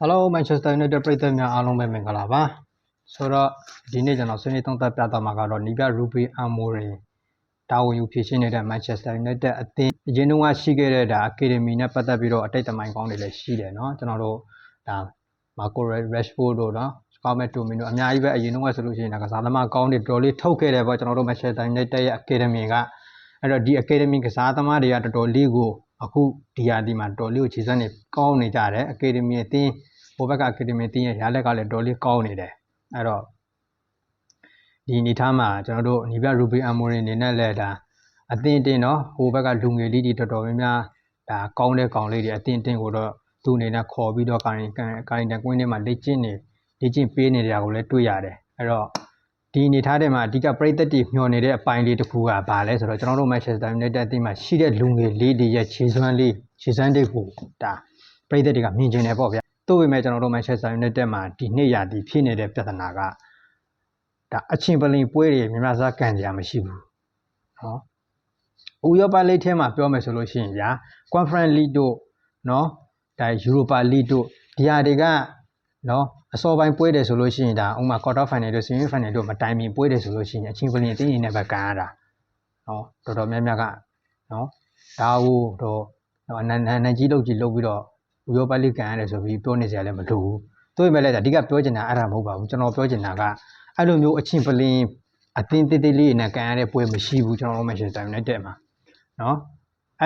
Hello Manchester United ပရိသတ်များအားလုံးပဲမင်္ဂလာပါဆိုတော့ဒီနေ့ကျွန်တော်ဆွေးနွေးသုံးသပ်ပြသမှာကတော့နီးပြ Ruby Amorim တာဝန်ယူဖြည့်ရှင်းနေတဲ့ Manchester United အသင်းအရင်တုန်းကရှိခဲ့တဲ့ဒါ Academy နဲ့ပတ်သက်ပြီးတော့အတိတ်သမိုင်းကောင်းတွေလည်းရှိတယ်เนาะကျွန်တော်တို့ဒါ Marco Rashford တို့เนาะ Scarlett Tomino အများကြီးပဲအရင်တုန်းကဆိုလို့ရှိရင်ဒါကစားသမားကောင်းတွေတော်တော်လေးထုတ်ခဲ့တယ်ပေါ့ကျွန်တော်တို့ Manchester United ရဲ့ Academy ကအဲ့တော့ဒီ Academy ကစားသမားတွေကတော်တော်လေးကို အခုဒီယာဒီမှာတော်လေးကိုခြေစွမ်းနေကောင်းနေကြတယ်အကယ်ဒမီအသင်းဟိုဘက်ကအကယ်ဒမီအသင်းရဲ့ရာလက်ကလည်းတော်လေးကောင်းနေတယ်အဲ့တော့ဒီအနေထားမှာကျွန်တော်တို့ညီပြရူဘီအမိုရင်နေနဲ့လည်းဒါအသင်းတင်းနော်ဟိုဘက်ကလူငယ်လေးတွေတော်တော်များများဒါကောင်းတဲ့ကောင်လေးတွေအသင်းတင်းကိုတော့သူ့အနေနဲ့ခေါ်ပြီးတော့ကာရင်ကာရင်တန်ကွင်းထဲမှာလက်ကျင့်နေလက်ကျင့်ပေးနေတာကိုလည်းတွေ့ရတယ်အဲ့တော့ ဒီအနေထားထဲမှာအဓိကပြိသက်တီမျှော်နေတဲ့အပိုင်းလေးတစ်ခုကဘာလဲဆိုတော့ကျွန်တော်တို့ Manchester United အသင်းမှာရှိတဲ့လူငယ်လေးတွေရဲ့ခြေစွမ်းလေးခြေစွမ်းတွေကိုဒါပြိသက်တွေကမြင်ကျင်တယ်ပေါ့ဗျာသို့ပေမဲ့ကျွန်တော်တို့ Manchester United မှာဒီနှစ်ရာသီဖြစ်နေတဲ့ပြဿနာကဒါအချင်းပလင်ပွဲတွေများများစားကန်ကြရမရှိဘူးနော်ဥရောပလိတ်ထဲမှာပြောမယ်ဆိုလို့ရှိရင်ဗျာ Conference League တို့နော်ဒါ Europa League တို့ဒီဟာတွေက နော်အစောပိုင်းပွဲတယ်ဆိုလို့ရှိရင်ဒါဥမာ quarter final တို့ semi final တို့မတိုင်မီပွဲတယ်ဆိုလို့ရှိရင်အချင်းပလင်အတင်းရင်နဲ့ပဲကန်ရတာနော်တော်တော်များများကနော်ဒါဟိုတော့အနန်နန်ကြီးလုပ်ကြီးလုပ်ပြီးတော့ဥရောပလိကန်ရတယ်ဆိုပြီးပြောနေကြလည်းမလိုဘူးသို့ပေမဲ့လည်းအဓိကပြောချင်တာအဲ့ဒါမဟုတ်ပါဘူးကျွန်တော်ပြောချင်တာကအဲ့လိုမျိုးအချင်းပလင်အတင်းတေးသေးလေးနဲ့ကန်ရတဲ့ပွဲမရှိဘူးကျွန်တော်တို့ Manchester United မှာနော်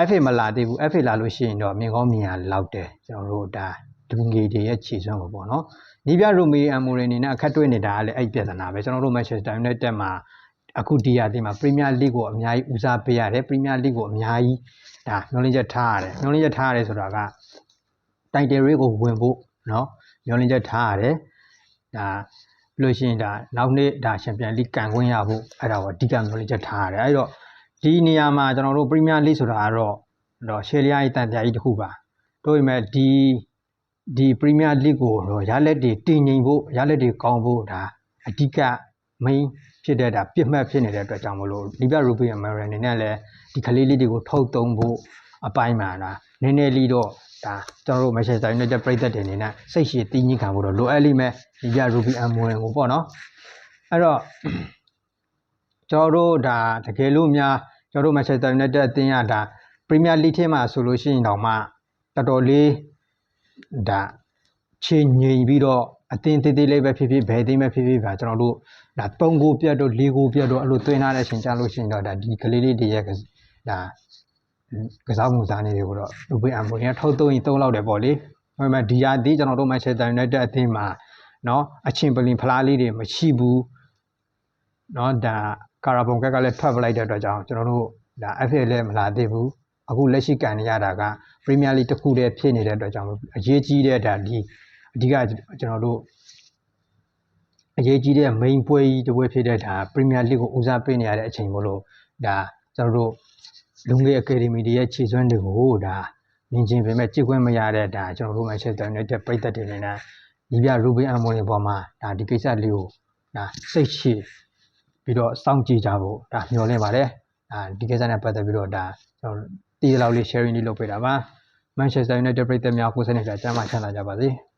FA မလာသေးဘူး FA လာလို့ရှိရင်တော့မြင်ကောင်းမြင်ရလောက်တယ်ကျွန်တော်တို့ဒါ ဒူငေတွေရဲ့ခြေစွမ်းကိုပေါ့နော်နီးပြရိုမီအမိုရင်နေနဲ့အခက်တွေ့နေတာကလည်းအဲ့ပြဿနာပဲကျွန်တော်တို့ Manchester United မှာအခုဒီယာတင်မှာ Premier League ကိုအများကြီးဦးစားပေးရတယ် Premier League ကိုအများကြီးဒါမျောလင်းချက်ထားရတယ်မျောလင်းချက်ထားရတယ်ဆိုတာကတိုက်တယ်ရေးကိုဝင်ဖို့နော်မျောလင်းချက်ထားရတယ်ဒါလို့ရှိရင်ဒါနောက်နေ့ဒါချန်ပီယံလိကန်ခွင့်ရဖို့အဲ့ဒါကိုအဓိကမျောလင်းချက်ထားရတယ်အဲ့တော့ဒီနေရာမှာကျွန်တော်တို့ Premier League ဆိုတာကတော့တော့ရှယ်လျာကြီးတန်တရားကြီးတစ်ခုပါတို့ပေမဲ့ဒီ ဒီ Premier League ကိုတော့ရလက်တွေတင်ငိမ်ဖို့ရလက်တွေကောင်းဖို့ဒါအဓိက main ဖြစ်တဲ့ဒါပြစ်မှတ်ဖြစ်နေတဲ့အတွက်ကြောင့်မလို့လီဗာရူဘီအမေရိကန်နေနဲ့လည်းဒီကလေးလေးတွေကိုထုတ်သုံးဖို့အပိုင်းမှာဒါနည်းနည်းလေးတော့ဒါကျွန်တော်တို့ Manchester United ပြည်သက်တွေအနေနဲ့စိတ်ရှည်တင်းကြီးခံဖို့တော့လိုအပ်လိမ့်မယ်လီဗာရူဘီအမေရိကန်ကိုပေါ့နော်အဲ့တော့ကျွန်တော်တို့ဒါတကယ်လို့များကျွန်တော်တို့ Manchester United အသင်းရဒါ Premier League ထဲမှာဆိုလို့ရှိရင်တော့မှတော်တော်လေး ဒါခြေငြိမ်ပြီးတော့အတင်းသေးသေးလေးပဲဖြစ်ဖြစ်ဘယ်သိမ်းပဲဖြစ်ဖြစ်ပါကျွန်တော်တို့ဒါ၃ကိုပြတ်တော့၄ကိုပြတ်တော့အဲ့လိုသွင်းထားတဲ့အချိန်ကြာလို့ရှိရင်တော့ဒါဒီကလေးလေးတွေရဲ့ဒါကစားမှုစားနေတွေကိုတော့လူပိအမ်ဘိုနီကထုတ်သုံးရင်သုံးလောက်တယ်ပေါ့လေ။ဒါပေမဲ့ဒီရာသီကျွန်တော်တို့ Manchester United အသင်းမှာနော်အချင်းပလင်ဖလားလေးတွေမရှိဘူး။နော်ဒါကာရာဘွန်ကက်ကလည်းထွက်ပလိုက်တဲ့အတွက်ကြောင့်ကျွန်တော်တို့ဒါ FA လည်းမလာသေးဘူး။ အခုလက်ရှိကန်နေရတာက Premier League တစ်ခုတည်းဖြစ်နေတဲ့အတွက်ကြောင့်အရေးကြီးတဲ့ဒါဒီအဓိကကျွန်တော်တို့အရေးကြီးတဲ့ main ပွဲကြီးတစ်ပွဲဖြစ်တဲ့ဒါ Premier League ကိုဦးစားပေးနေရတဲ့အချိန်မို့လို့ဒါကျွန်တော်တို့လူငယ် Academy တွေရဲ့ခြေစွမ်းတွေကိုဒါမြင်ချင်းပေမဲ့ကြည့်ခွင့်မရတဲ့ဒါကျွန်တော်တို့ Manchester United ပြည်သက်တွေနေနဲ့ဒီပြ Ruben Amorim ပေါ်မှာဒါဒီကိစ္စလေးကိုဒါစိတ်ရှိပြီးတော့စောင့်ကြည့်ကြဖို့ဒါမျှော်လင့်ပါတယ်ဒါဒီကိစ္စနဲ့ပတ်သက်ပြီးတော့ဒါကျွန်တော် တည်လောက်လေး sharing လေးလုပ်ပေးတာပါ Manchester United ပြည်သက်များကိုယ်စားနဲ့ကြာချမ်းသာချမ်းသာကြပါစေ။